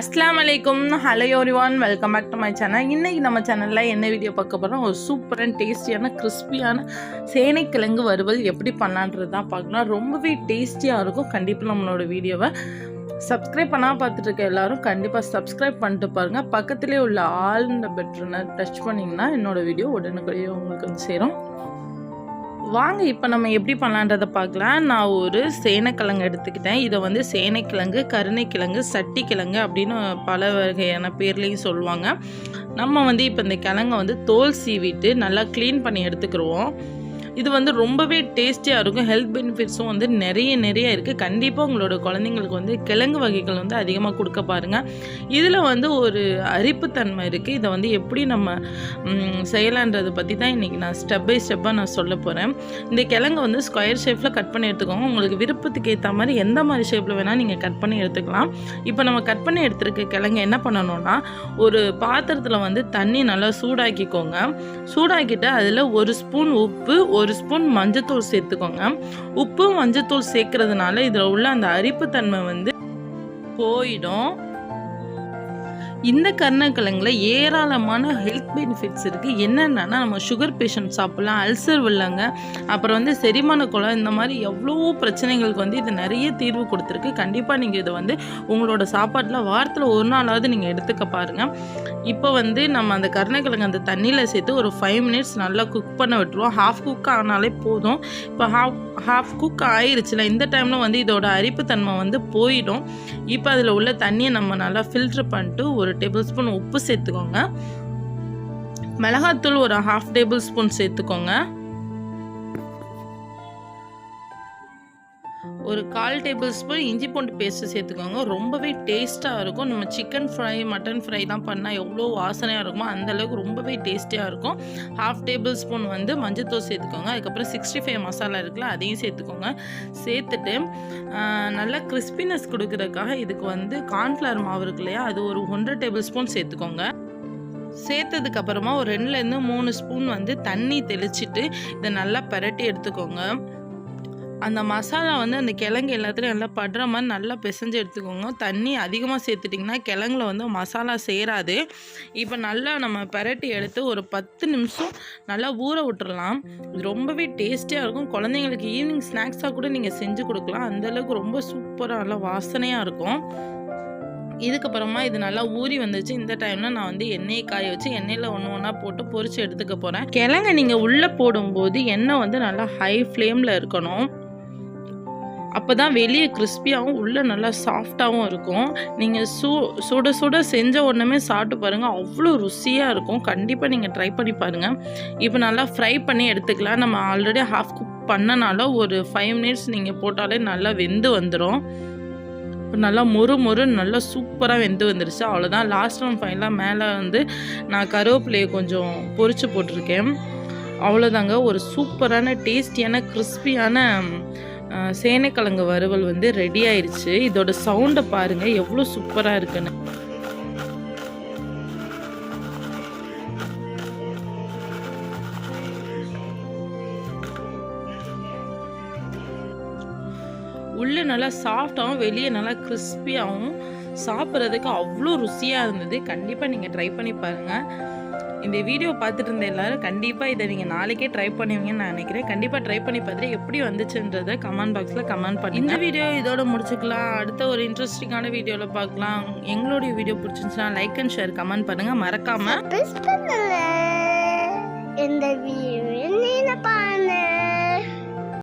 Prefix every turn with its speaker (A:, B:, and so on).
A: அஸ்லாம் வலைக்கும் hello ஒரிவான் welcome back to my channel இன்றைக்கி நம்ம சேனலில் என்ன வீடியோ பார்க்க போகிறோம் ஒரு சூப்பரான டேஸ்டியான கிறிஸ்பியான சேனைக்கிழங்கு வறுவல் எப்படி பண்ணான்றது தான் பார்க்கலாம். ரொம்பவே டேஸ்டியாக இருக்கும். கண்டிப்பாக நம்மளோட வீடியோவை சப்ஸ்கிரைப் பண்ணால் பார்த்துட்டு எல்லாரும் கண்டிப்பாக சப்ஸ்கிரைப் பண்ணிட்டு பாருங்கள் பக்கத்துலேயே உள்ள ஆல்ன்ற பெட்ரனை டச் பண்ணிங்கன்னா என்னோடய வீடியோ உடனுக்குள்ளேயே உங்களுக்கு வந்து சேரும். வாங்க இப்போ நம்ம எப்படி பண்ணலான்றதை பார்க்கலாம். நான் ஒரு சேனைக்கிழங்கு எடுத்துக்கிட்டேன். இதை வந்து சேனைக்கிழங்கு கருணைக்கிழங்கு சட்டிக்கிழங்கு அப்படின்னு பல வகையான பேர்லேயும் சொல்லுவாங்க. நம்ம வந்து இப்போ இந்த கிழங்கை வந்து தோல் சீவிட்டு நல்லா க்ளீன் பண்ணி எடுத்துக்கிடுவோம் இது வந்து ரொம்பவே டேஸ்டியாக இருக்கும். ஹெல்த் பெனிஃபிட்ஸும் வந்து நிறைய நிறைய இருக்குது கண்டிப்பாக உங்களோட குழந்தைங்களுக்கு வந்து கிழங்கு வகைகள் வந்து அதிகமாக கொடுக்க பாருங்கள் இதில் வந்து ஒரு அரிப்புத்தன்மை இருக்குது இதை வந்து எப்படி நம்ம செய்யலான்றதை பற்றி தான் இன்றைக்கி நான் ஸ்டெப் பை ஸ்டெப்பாக நான் சொல்ல போகிறேன் இந்த கிழங்கு வந்து ஸ்கொயர் ஷேப்பில் கட் பண்ணி எடுத்துக்கோங்க. உங்களுக்கு விருப்பத்துக்கு ஏற்ற மாதிரி எந்த மாதிரி ஷேப்பில் வேணால் நீங்கள் கட் பண்ணி எடுத்துக்கலாம். இப்போ நம்ம கட் பண்ணி எடுத்துருக்க கிழங்கு என்ன பண்ணணும்னா ஒரு பாத்திரத்தில் வந்து தண்ணி நல்லா சூடாக்கிக்கோங்க. சூடாக்கிட்டு அதில் ஒரு ஸ்பூன் உப்பு ஒரு ஸ்பூன் மஞ்சத்தூள் சேர்த்துக்கோங்க. உப்பு மஞ்சத்தூள் சேர்க்கறதுனால இதில் உள்ள அந்த அரிப்புத்தன்மை வந்து போயிடும். இந்த கருணக்கிழங்குல ஏராளமான ஹெல்த் பெனிஃபிட்ஸ் இருக்குது என்னென்னா நம்ம சுகர் பேஷண்ட் சாப்பிட்லாம் அல்சர் உள்ளங்க அப்புறம் வந்து செரிமான குளம் இந்த மாதிரி எவ்வளோ பிரச்சனைகளுக்கு வந்து இது நிறைய தீர்வு கொடுத்துருக்கு. கண்டிப்பாக நீங்கள் இதை வந்து உங்களோட சாப்பாட்டில் வாரத்தில் ஒரு நாளாவது நீங்கள் எடுத்துக்க பாருங்கள் இப்போ வந்து நம்ம அந்த கருணக்கிழங்கு அந்த தண்ணியில் சேர்த்து ஒரு ஃபைவ் மினிட்ஸ் நல்லா குக் பண்ண விட்டுருவோம். ஹாஃப் குக் ஆனாலே போதும். இப்போ ஹாஃப் ஹாஃப் குக் ஆயிருச்சுல இந்த டைமில் வந்து இதோட அரிப்புத்தன்மை வந்து போயிடும். இப்போ அதில் உள்ள தண்ணியை நம்ம நல்லா ஃபில்ட்ரு பண்ணிட்டு ஒரு டேபிள் ஸ்பூன் உப்பு சேர்த்துக்கோங்க. மிளகாத்தூள் ஒரு ஹாஃப் டேபிள் ஸ்பூன் சேர்த்துக்கோங்க. ஒரு கால் டேபிள் ஸ்பூன் இஞ்சி பூண்டு பேஸ்ட்டு சேர்த்துக்கோங்க. ரொம்பவே டேஸ்ட்டாக இருக்கும். நம்ம சிக்கன் ஃப்ரை மட்டன் ஃப்ரை தான் பண்ணால் எவ்வளோ வாசனையாக இருக்குமோ அந்தளவுக்கு ரொம்பவே டேஸ்டியாக இருக்கும். ஹாஃப் டேபிள் ஸ்பூன் வந்து மஞ்சத்தூள் சேர்த்துக்கோங்க. அதுக்கப்புறம் சிக்ஸ்டி ஃபைவ் மசாலா இருக்குல்ல அதையும் சேர்த்துக்கோங்க. சேர்த்துட்டு நல்லா கிறிஸ்பினஸ் கொடுக்கறதுக்காக இதுக்கு வந்து கார்ன்ஃப்ளவர் மாவு இருக்கு இல்லையா அது ஒரு ஒன்றரை டேபிள் ஸ்பூன் சேர்த்துக்கோங்க. சேர்த்ததுக்கப்புறமா ஒரு ரெண்டுலேருந்து மூணு ஸ்பூன் வந்து தண்ணி தெளிச்சிட்டு இதை நல்லா பிரட்டி எடுத்துக்கோங்க. அந்த மசாலா வந்து அந்த கிழங்கு எல்லாத்துலேயும் நல்லா படுற மாதிரி நல்லா பிசைஞ்சு எடுத்துக்கோங்க. தண்ணி அதிகமாக சேர்த்துட்டிங்கன்னா கிழங்குல வந்து மசாலா சேராது. இப்போ நல்லா நம்ம பிரட்டி எடுத்து ஒரு பத்து நிமிஷம் நல்லா ஊற விட்டுறலாம். இது ரொம்பவே டேஸ்டியாக இருக்கும். குழந்தைங்களுக்கு ஈவினிங் ஸ்நாக்ஸாக கூட நீங்கள் செஞ்சு கொடுக்கலாம். அந்தளவுக்கு ரொம்ப சூப்பராக நல்லா வாசனையாக இருக்கும். இதுக்கப்புறமா இது நல்லா ஊறி வந்துச்சு. இந்த டைமில் நான் வந்து எண்ணெயை காய வச்சு எண்ணெயில் ஒன்று ஒன்றா போட்டு பொறிச்சு எடுத்துக்க போகிறேன் கிழங்க நீங்கள் உள்ளே போடும்போது எண்ணெய் வந்து நல்லா ஹை ஃப்ளேமில் இருக்கணும். அப்போ தான் வெளியே கிறிஸ்பியாகவும் உள்ளே நல்லா சாஃப்டாகவும் இருக்கும். நீங்கள் சூ சுட சுட செஞ்ச உடனே சாப்பிட்டு பாருங்கள் அவ்வளோ ருசியாக இருக்கும். கண்டிப்பாக நீங்கள் ட்ரை பண்ணி பாருங்கள் இப்போ நல்லா ஃப்ரை பண்ணி எடுத்துக்கலாம். நம்ம ஆல்ரெடி ஹாஃப் குக் பண்ணனால ஒரு ஃபைவ் மினிட்ஸ் நீங்கள் போட்டாலே நல்லா வெந்து வந்துடும் இப்போ நல்லா மொறு மொறு நல்லா சூப்பராக வெந்து வந்துருச்சு. அவ்வளோதான் லாஸ்ட் ஒன் ஃபைனலாக மேலே வந்து நான் கருவேப்பிலையை கொஞ்சம் பொறிச்சு போட்டிருக்கேன். அவ்வளோதாங்க ஒரு சூப்பரான டேஸ்டியான கிறிஸ்பியான சேனைக்கிழங்கு வறுவல் வந்து ரெடி ஆயிடுச்சு இதோட சவுண்டை பாருங்கள் எவ்வளோ சூப்பராக இருக்குன்னு. உள்ளே நல்லா சாஃப்டாகவும் வெளியே நல்லா கிறிஸ்பியாகவும் சாப்பிட்றதுக்கு அவ்வளோ ருசியாக இருந்தது. கண்டிப்பாக நீங்கள் ட்ரை பண்ணி பாருங்கள் இந்த வீடியோ பார்த்துட்டு இருந்த எல்லாரும் கண்டிப்பாக இதை நீங்கள் நாளைக்கே ட்ரை பண்ணுவீங்கன்னு நான் நினைக்கிறேன். கண்டிப்பாக ட்ரை பண்ணி பார்த்துட்டு எப்படி வந்துச்சுன்றதை கமெண்ட் பாக்ஸில் கமெண்ட் பண்ணி இந்த வீடியோ இதோட முடிச்சுக்கலாம். அடுத்த ஒரு இன்ட்ரெஸ்டிங்கான வீடியோவில் பார்க்கலாம். எங்களுடைய வீடியோ பிடிச்சிருந்துச்சுன்னா லைக் அண்ட் ஷேர் கமெண்ட் பண்ணுங்கள் மறக்காமல்
B: இந்த வீடியோ நீ